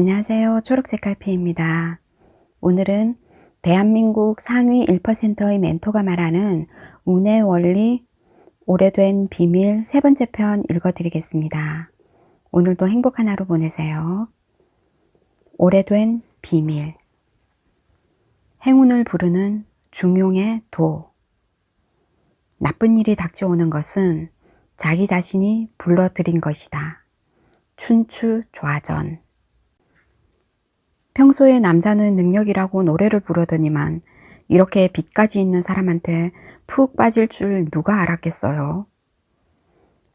안녕하세요. 초록색깔피입니다. 오늘은 대한민국 상위 1%의 멘토가 말하는 운의 원리, 오래된 비밀 세 번째 편 읽어드리겠습니다. 오늘도 행복한 하루 보내세요. 오래된 비밀. 행운을 부르는 중용의 도. 나쁜 일이 닥쳐오는 것은 자기 자신이 불러들인 것이다. 춘추 좌전. 평소에 남자는 능력이라고 노래를 부르더니만 이렇게 빚까지 있는 사람한테 푹 빠질 줄 누가 알았겠어요.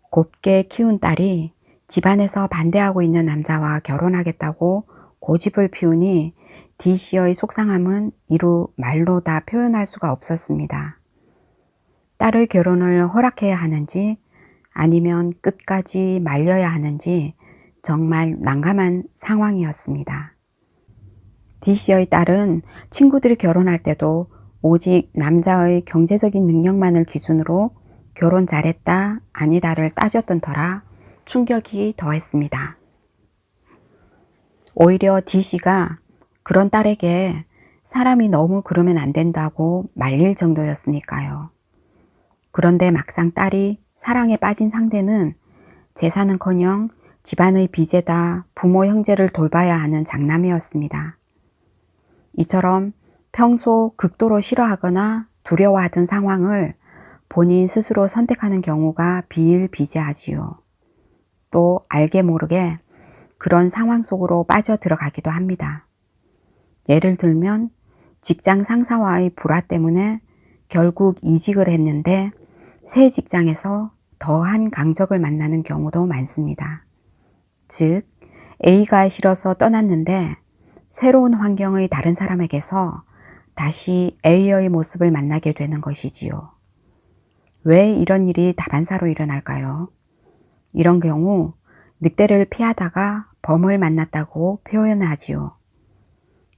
곱게 키운 딸이 집안에서 반대하고 있는 남자와 결혼하겠다고 고집을 피우니 디씨의 속상함은 이루 말로 다 표현할 수가 없었습니다. 딸의 결혼을 허락해야 하는지 아니면 끝까지 말려야 하는지 정말 난감한 상황이었습니다. D씨의 딸은 친구들이 결혼할 때도 오직 남자의 경제적인 능력만을 기준으로 결혼 잘했다, 아니다를 따졌던 터라 충격이 더했습니다. 오히려 D씨가 그런 딸에게 사람이 너무 그러면 안 된다고 말릴 정도였으니까요. 그런데 막상 딸이 사랑에 빠진 상대는 재산은 커녕 집안의 빚에다 부모 형제를 돌봐야 하는 장남이었습니다. 이처럼 평소 극도로 싫어하거나 두려워하던 상황을 본인 스스로 선택하는 경우가 비일비재하지요. 또 알게 모르게 그런 상황 속으로 빠져 들어가기도 합니다. 예를 들면 직장 상사와의 불화 때문에 결국 이직을 했는데 새 직장에서 더한 강적을 만나는 경우도 많습니다. 즉, A가 싫어서 떠났는데 새로운 환경의 다른 사람에게서 다시 A의 모습을 만나게 되는 것이지요. 왜 이런 일이 다반사로 일어날까요? 이런 경우 늑대를 피하다가 범을 만났다고 표현하지요.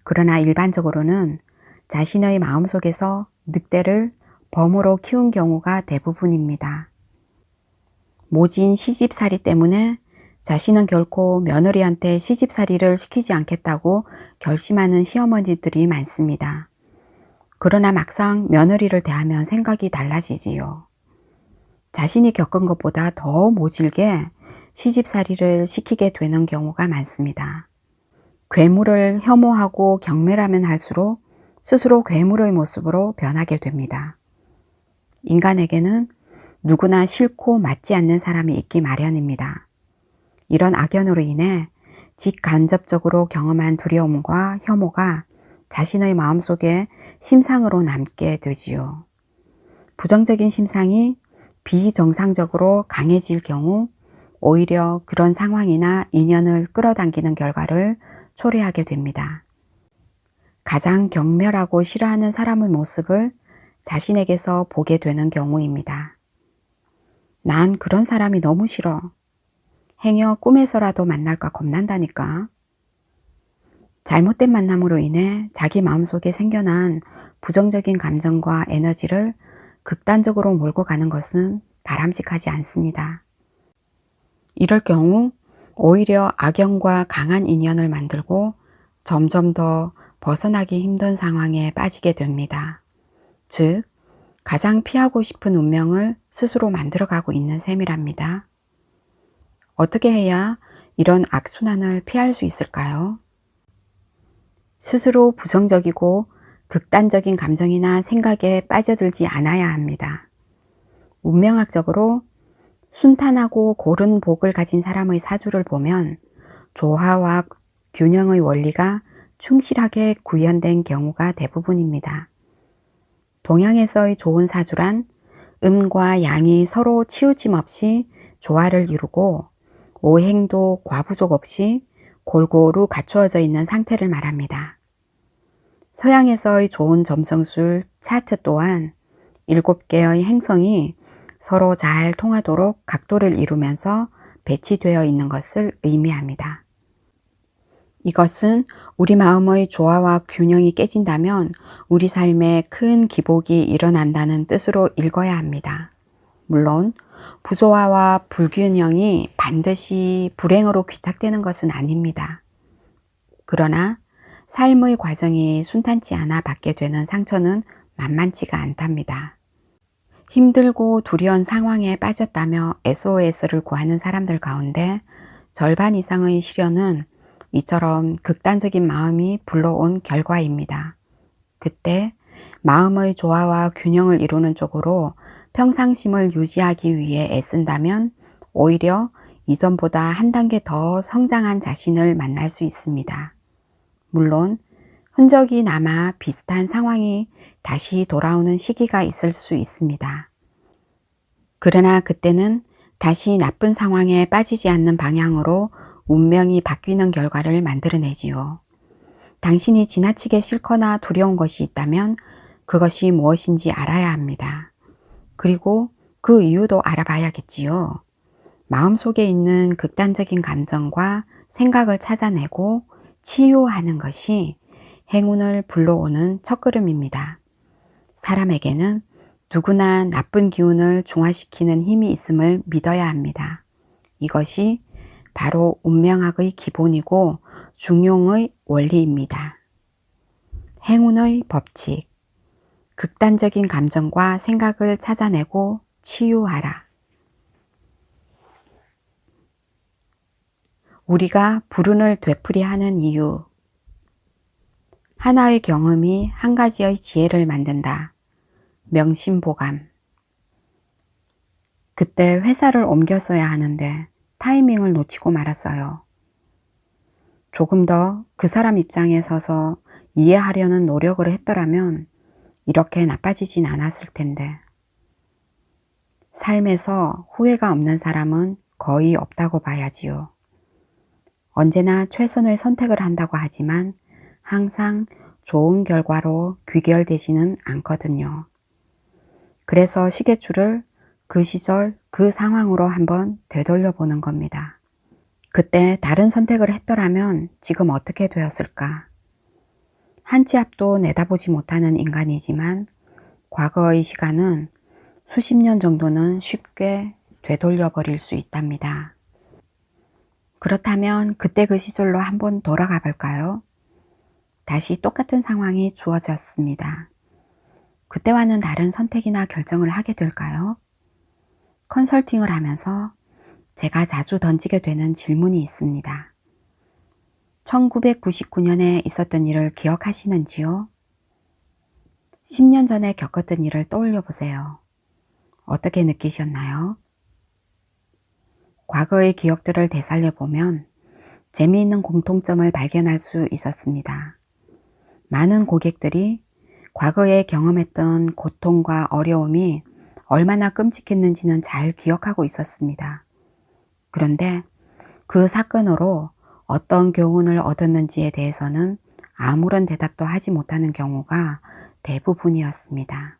그러나 일반적으로는 자신의 마음속에서 늑대를 범으로 키운 경우가 대부분입니다. 모진 시집살이 때문에 자신은 결코 며느리한테 시집살이를 시키지 않겠다고 결심하는 시어머니들이 많습니다. 그러나 막상 며느리를 대하면 생각이 달라지지요. 자신이 겪은 것보다 더 모질게 시집살이를 시키게 되는 경우가 많습니다. 괴물을 혐오하고 경멸하면 할수록 스스로 괴물의 모습으로 변하게 됩니다. 인간에게는 누구나 싫고 맞지 않는 사람이 있기 마련입니다. 이런 악연으로 인해 직간접적으로 경험한 두려움과 혐오가 자신의 마음속에 심상으로 남게 되지요. 부정적인 심상이 비정상적으로 강해질 경우 오히려 그런 상황이나 인연을 끌어당기는 결과를 초래하게 됩니다. 가장 경멸하고 싫어하는 사람의 모습을 자신에게서 보게 되는 경우입니다. 난 그런 사람이 너무 싫어. 행여 꿈에서라도 만날까 겁난다니까. 잘못된 만남으로 인해 자기 마음속에 생겨난 부정적인 감정과 에너지를 극단적으로 몰고 가는 것은 바람직하지 않습니다. 이럴 경우 오히려 악영과 강한 인연을 만들고 점점 더 벗어나기 힘든 상황에 빠지게 됩니다. 즉, 가장 피하고 싶은 운명을 스스로 만들어가고 있는 셈이랍니다. 어떻게 해야 이런 악순환을 피할 수 있을까요? 스스로 부정적이고 극단적인 감정이나 생각에 빠져들지 않아야 합니다. 운명학적으로 순탄하고 고른 복을 가진 사람의 사주를 보면 조화와 균형의 원리가 충실하게 구현된 경우가 대부분입니다. 동양에서의 좋은 사주란 음과 양이 서로 치우침 없이 조화를 이루고 오행도 과부족 없이 골고루 갖추어져 있는 상태를 말합니다. 서양에서의 좋은 점성술 차트 또한 7개의 행성이 서로 잘 통하도록 각도를 이루면서 배치되어 있는 것을 의미합니다. 이것은 우리 마음의 조화와 균형이 깨진다면 우리 삶에 큰 기복이 일어난다는 뜻으로 읽어야 합니다. 물론 부조화와 불균형이 반드시 불행으로 귀착되는 것은 아닙니다. 그러나 삶의 과정이 순탄치 않아 받게 되는 상처는 만만치가 않답니다. 힘들고 두려운 상황에 빠졌다며 SOS를 구하는 사람들 가운데 절반 이상의 시련은 이처럼 극단적인 마음이 불러온 결과입니다. 그때 마음의 조화와 균형을 이루는 쪽으로 평상심을 유지하기 위해 애쓴다면 오히려 이전보다 한 단계 더 성장한 자신을 만날 수 있습니다. 물론 흔적이 남아 비슷한 상황이 다시 돌아오는 시기가 있을 수 있습니다. 그러나 그때는 다시 나쁜 상황에 빠지지 않는 방향으로 운명이 바뀌는 결과를 만들어내지요. 당신이 지나치게 싫거나 두려운 것이 있다면 그것이 무엇인지 알아야 합니다. 그리고 그 이유도 알아봐야겠지요. 마음속에 있는 극단적인 감정과 생각을 찾아내고 치유하는 것이 행운을 불러오는 첫걸음입니다. 사람에게는 누구나 나쁜 기운을 중화시키는 힘이 있음을 믿어야 합니다. 이것이 바로 운명학의 기본이고 중용의 원리입니다. 행운의 법칙. 극단적인 감정과 생각을 찾아내고 치유하라. 우리가 불운을 되풀이하는 이유. 하나의 경험이 한 가지의 지혜를 만든다. 명심보감. 그때 회사를 옮겼어야 하는데 타이밍을 놓치고 말았어요. 조금 더 그 사람 입장에 서서 이해하려는 노력을 했더라면 이렇게 나빠지진 않았을 텐데. 삶에서 후회가 없는 사람은 거의 없다고 봐야지요. 언제나 최선의 선택을 한다고 하지만 항상 좋은 결과로 귀결되지는 않거든요. 그래서 시계줄을 그 시절 그 상황으로 한번 되돌려 보는 겁니다. 그때 다른 선택을 했더라면 지금 어떻게 되었을까? 한 치 앞도 내다보지 못하는 인간이지만 과거의 시간은 수십 년 정도는 쉽게 되돌려 버릴 수 있답니다. 그렇다면 그때 그 시절로 한번 돌아가 볼까요? 다시 똑같은 상황이 주어졌습니다. 그때와는 다른 선택이나 결정을 하게 될까요? 컨설팅을 하면서 제가 자주 던지게 되는 질문이 있습니다. 1999년에 있었던 일을 기억하시는지요? 10년 전에 겪었던 일을 떠올려 보세요. 어떻게 느끼셨나요? 과거의 기억들을 되살려 보면 재미있는 공통점을 발견할 수 있었습니다. 많은 고객들이 과거에 경험했던 고통과 어려움이 얼마나 끔찍했는지는 잘 기억하고 있었습니다. 그런데 그 사건으로 어떤 교훈을 얻었는지에 대해서는 아무런 대답도 하지 못하는 경우가 대부분이었습니다.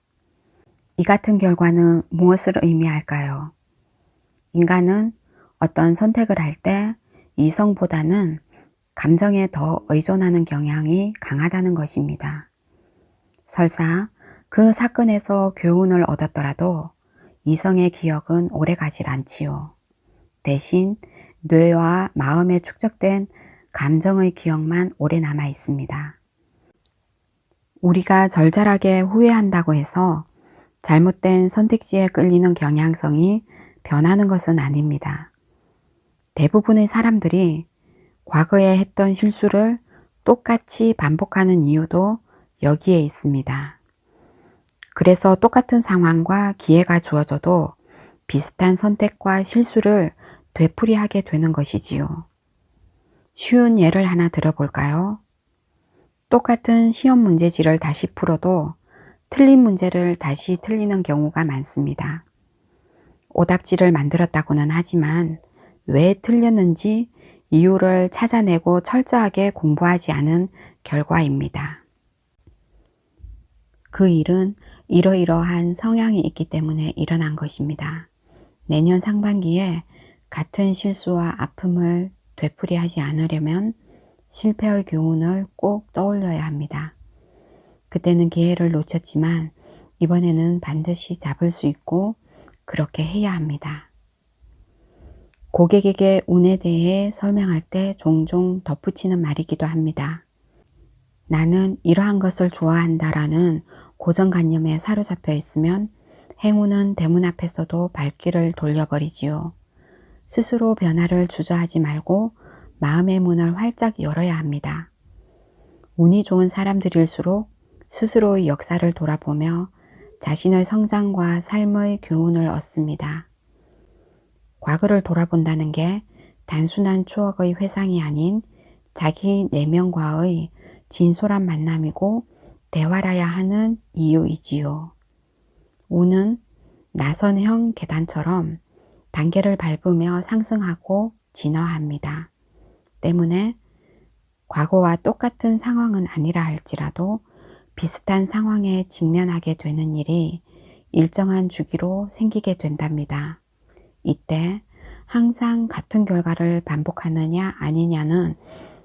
이 같은 결과는 무엇을 의미할까요? 인간은 어떤 선택을 할 때 이성보다는 감정에 더 의존하는 경향이 강하다는 것입니다. 설사 그 사건에서 교훈을 얻었더라도 이성의 기억은 오래 가질 않지요. 대신 뇌와 마음에 축적된 감정의 기억만 오래 남아 있습니다. 우리가 절절하게 후회한다고 해서 잘못된 선택지에 끌리는 경향성이 변하는 것은 아닙니다. 대부분의 사람들이 과거에 했던 실수를 똑같이 반복하는 이유도 여기에 있습니다. 그래서 똑같은 상황과 기회가 주어져도 비슷한 선택과 실수를 되풀이하게 되는 것이지요. 쉬운 예를 하나 들어볼까요? 똑같은 시험 문제지를 다시 풀어도 틀린 문제를 다시 틀리는 경우가 많습니다. 오답지를 만들었다고는 하지만 왜 틀렸는지 이유를 찾아내고 철저하게 공부하지 않은 결과입니다. 그 일은 이러이러한 성향이 있기 때문에 일어난 것입니다. 내년 상반기에 같은 실수와 아픔을 되풀이하지 않으려면 실패의 교훈을 꼭 떠올려야 합니다. 그때는 기회를 놓쳤지만 이번에는 반드시 잡을 수 있고 그렇게 해야 합니다. 고객에게 운에 대해 설명할 때 종종 덧붙이는 말이기도 합니다. 나는 이러한 것을 좋아한다라는 고정관념에 사로잡혀 있으면 행운은 대문 앞에서도 발길을 돌려버리지요. 스스로 변화를 주저하지 말고 마음의 문을 활짝 열어야 합니다. 운이 좋은 사람들일수록 스스로의 역사를 돌아보며 자신의 성장과 삶의 교훈을 얻습니다. 과거를 돌아본다는 게 단순한 추억의 회상이 아닌 자기 내면과의 진솔한 만남이고 대화라야 하는 이유이지요. 운은 나선형 계단처럼 단계를 밟으며 상승하고 진화합니다. 때문에 과거와 똑같은 상황은 아니라 할지라도 비슷한 상황에 직면하게 되는 일이 일정한 주기로 생기게 된답니다. 이때 항상 같은 결과를 반복하느냐 아니냐는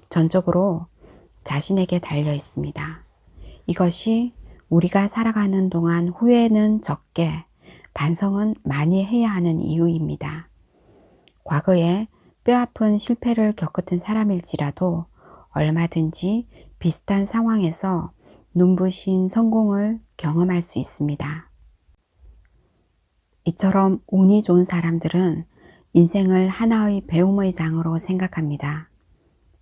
전적으로 자신에게 달려 있습니다. 이것이 우리가 살아가는 동안 후회는 적게 반성은 많이 해야 하는 이유입니다. 과거에 뼈아픈 실패를 겪었던 사람일지라도 얼마든지 비슷한 상황에서 눈부신 성공을 경험할 수 있습니다. 이처럼 운이 좋은 사람들은 인생을 하나의 배움의 장으로 생각합니다.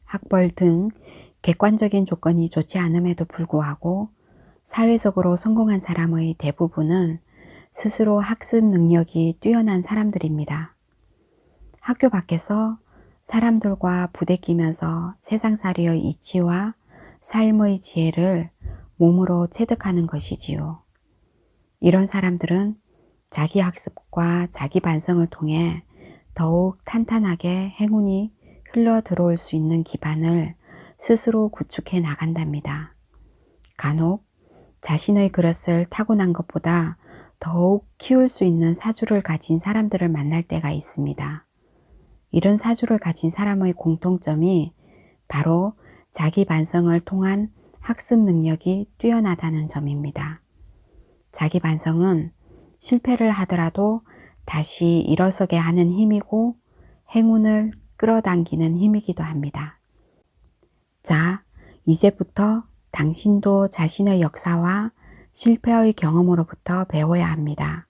학벌 등 객관적인 조건이 좋지 않음에도 불구하고 사회적으로 성공한 사람의 대부분은 스스로 학습 능력이 뛰어난 사람들입니다. 학교 밖에서 사람들과 부대끼면서 세상살이의 이치와 삶의 지혜를 몸으로 체득하는 것이지요. 이런 사람들은 자기 학습과 자기 반성을 통해 더욱 탄탄하게 행운이 흘러 들어올 수 있는 기반을 스스로 구축해 나간답니다. 간혹 자신의 그릇을 타고난 것보다 더욱 키울 수 있는 사주를 가진 사람들을 만날 때가 있습니다. 이런 사주를 가진 사람의 공통점이 바로 자기 반성을 통한 학습 능력이 뛰어나다는 점입니다. 자기 반성은 실패를 하더라도 다시 일어서게 하는 힘이고 행운을 끌어당기는 힘이기도 합니다. 자, 이제부터 당신도 자신의 역사와 실패의 경험으로부터 배워야 합니다.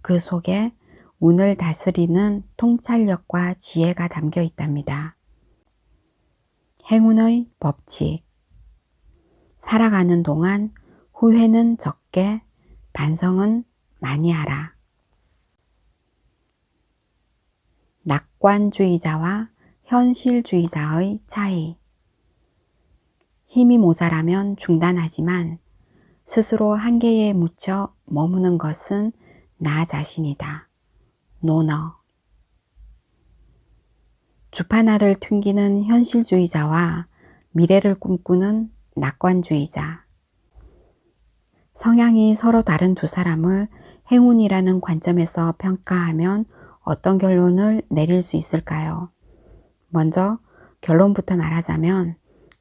그 속에 운을 다스리는 통찰력과 지혜가 담겨 있답니다. 행운의 법칙. 살아가는 동안 후회는 적게, 반성은 많이 하라. 낙관주의자와 현실주의자의 차이. 힘이 모자라면 중단하지만 스스로 한계에 묻혀 머무는 것은 나 자신이다. 노너. 주파나를 튕기는 현실주의자와 미래를 꿈꾸는 낙관주의자. 성향이 서로 다른 두 사람을 행운이라는 관점에서 평가하면 어떤 결론을 내릴 수 있을까요? 먼저 결론부터 말하자면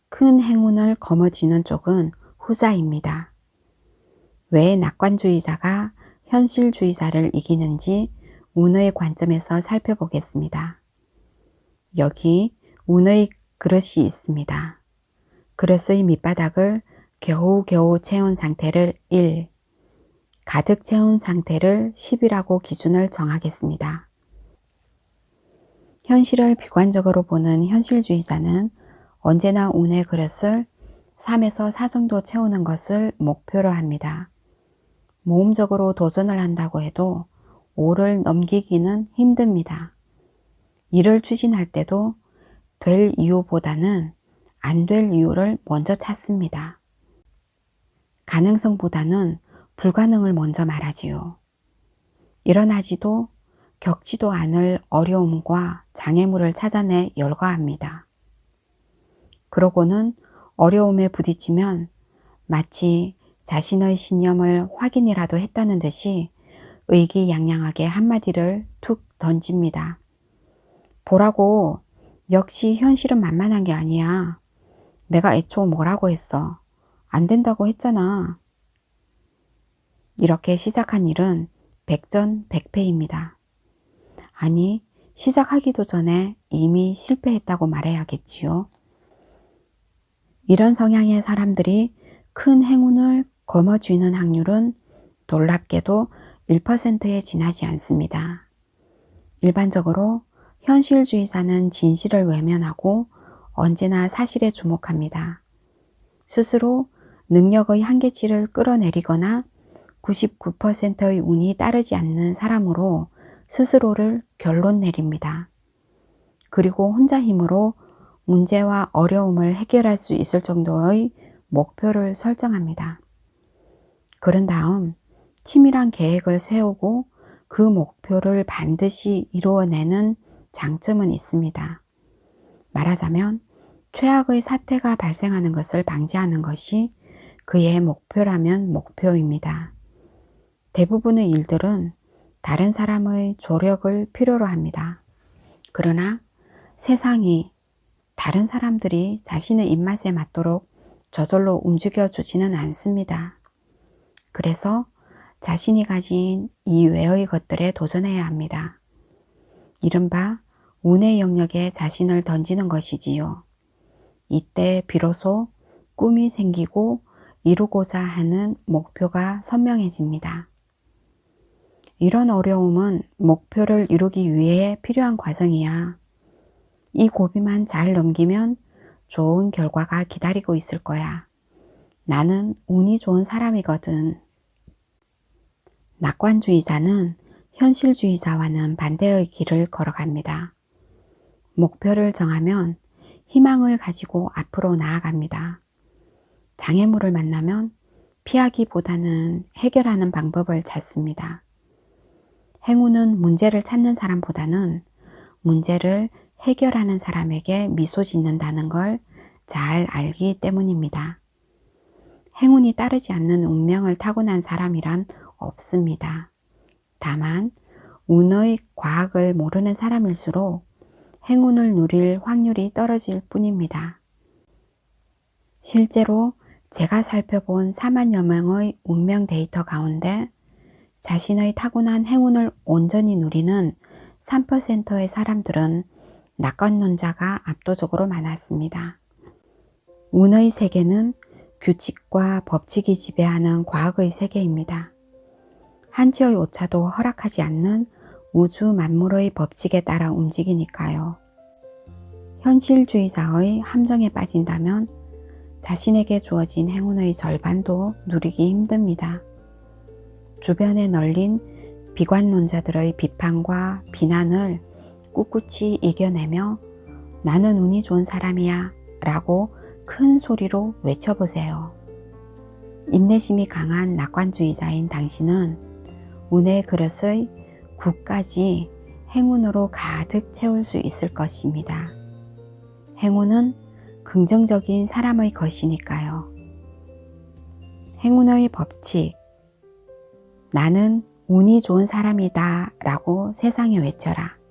큰 행운을 거머쥐는 쪽은 후자입니다. 왜 낙관주의자가 현실주의자를 이기는지 운의 관점에서 살펴보겠습니다. 여기 운의 그릇이 있습니다. 그릇의 밑바닥을 겨우겨우 채운 상태를 1, 가득 채운 상태를 10이라고 기준을 정하겠습니다. 현실을 비관적으로 보는 현실주의자는 언제나 운의 그릇을 3에서 4 정도 채우는 것을 목표로 합니다. 모험적으로 도전을 한다고 해도 5를 넘기기는 힘듭니다. 일을 추진할 때도 될 이유보다는 안 될 이유를 먼저 찾습니다. 가능성보다는 불가능을 먼저 말하지요. 일어나지도 겪지도 않을 어려움과 장애물을 찾아내 열거합니다. 그러고는 어려움에 부딪히면 마치 자신의 신념을 확인이라도 했다는 듯이 의기양양하게 한마디를 툭 던집니다. 보라고 역시 현실은 만만한 게 아니야. 내가 애초 뭐라고 했어. 안 된다고 했잖아. 이렇게 시작한 일은 백전백패입니다. 아니, 시작하기도 전에 이미 실패했다고 말해야겠지요. 이런 성향의 사람들이 큰 행운을 거머쥐는 확률은 놀랍게도 1%에 지나지 않습니다. 일반적으로 현실주의자는 진실을 외면하고 언제나 사실에 주목합니다. 스스로 능력의 한계치를 끌어내리거나 99%의 운이 따르지 않는 사람으로 스스로를 결론 내립니다. 그리고 혼자 힘으로 문제와 어려움을 해결할 수 있을 정도의 목표를 설정합니다. 그런 다음 치밀한 계획을 세우고 그 목표를 반드시 이루어내는 장점은 있습니다. 말하자면 최악의 사태가 발생하는 것을 방지하는 것이 그의 목표라면 목표입니다. 대부분의 일들은 다른 사람의 조력을 필요로 합니다. 그러나 세상이 다른 사람들이 자신의 입맛에 맞도록 저절로 움직여 주지는 않습니다. 그래서 자신이 가진 이외의 것들에 도전해야 합니다. 이른바 운의 영역에 자신을 던지는 것이지요. 이때 비로소 꿈이 생기고 이루고자 하는 목표가 선명해집니다. 이런 어려움은 목표를 이루기 위해 필요한 과정이야. 이 고비만 잘 넘기면 좋은 결과가 기다리고 있을 거야. 나는 운이 좋은 사람이거든. 낙관주의자는 현실주의자와는 반대의 길을 걸어갑니다. 목표를 정하면 희망을 가지고 앞으로 나아갑니다. 장애물을 만나면 피하기보다는 해결하는 방법을 찾습니다. 행운은 문제를 찾는 사람보다는 문제를 해결하는 사람에게 미소 짓는다는 걸 잘 알기 때문입니다. 행운이 따르지 않는 운명을 타고난 사람이란 없습니다. 다만 운의 과학을 모르는 사람일수록 행운을 누릴 확률이 떨어질 뿐입니다. 실제로 제가 살펴본 4만여 명의 운명 데이터 가운데 자신의 타고난 행운을 온전히 누리는 3%의 사람들은 낙관론자가 압도적으로 많았습니다. 운의 세계는 규칙과 법칙이 지배하는 과학의 세계입니다. 한치의 오차도 허락하지 않는 우주 만물의 법칙에 따라 움직이니까요. 현실주의자의 함정에 빠진다면 자신에게 주어진 행운의 절반도 누리기 힘듭니다. 주변에 널린 비관론자들의 비판과 비난을 꿋꿋이 이겨내며 나는 운이 좋은 사람이야 라고 큰 소리로 외쳐보세요. 인내심이 강한 낙관주의자인 당신은 운의 그릇의 국까지 행운으로 가득 채울 수 있을 것입니다. 행운은 긍정적인 사람의 것이니까요. 행운의 법칙. 나는 운이 좋은 사람이다 라고 세상에 외쳐라.